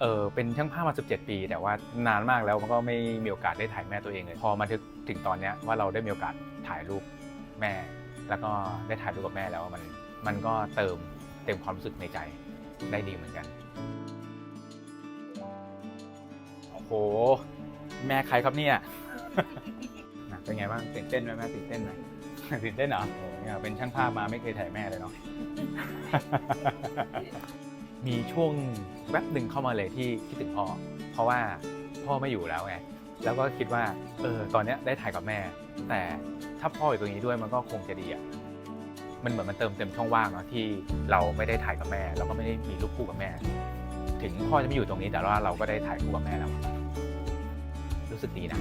เออเป็นช่างภาพมา 17 ปี แต่ว่านานมากแล้วมันก็ไม่มีโอกาสได้ถ่ายแม่ตัวเองเลย พอมาถึงถึงตอนเนี้ยว่าเราได้มีโอกาสถ่ายรูปแม่ แล้วก็ได้ถ่ายรูปกับแม่แล้วมันมันก็เติมเต็มความรู้สึกในใจได้ดีเหมือนกันโอ้โหแม่ใครครับเนี่ยเป็นไงบ้างตื่นเต้นไหมแม่ตื่นเต้นไหมตื่นเต้นเหรอโอ้โหเนี่ยเป็นช่างภาพมาไม่เคยถ่ายแม่เลยเนาะ มีช่วงแวบหนึ่งเข้ามาเลยที่คิดถึงพ่อเพราะว่าพ่อไม่อยู่แล้วไงแล้วก็คิดว่าเออตอนเนี้ยได้ถ่ายกับแม่ แต่ถ้าพ่ออยู่ตรงนี้ด้วยมันก็คงจะดีอะมันเหมือนมันเติมเต็มช่องว่างเนาะที่เราไม่ได้ถ่ายกับแม่ เราก็ไม่ได้มีรูปคู่กับแม่ ถึงพ่อจะไม่อยู่ตรงนี้แต่ว่าเราก็ได้ถ่ายคู่กับแม่แล้ว รู้สึกดีนะ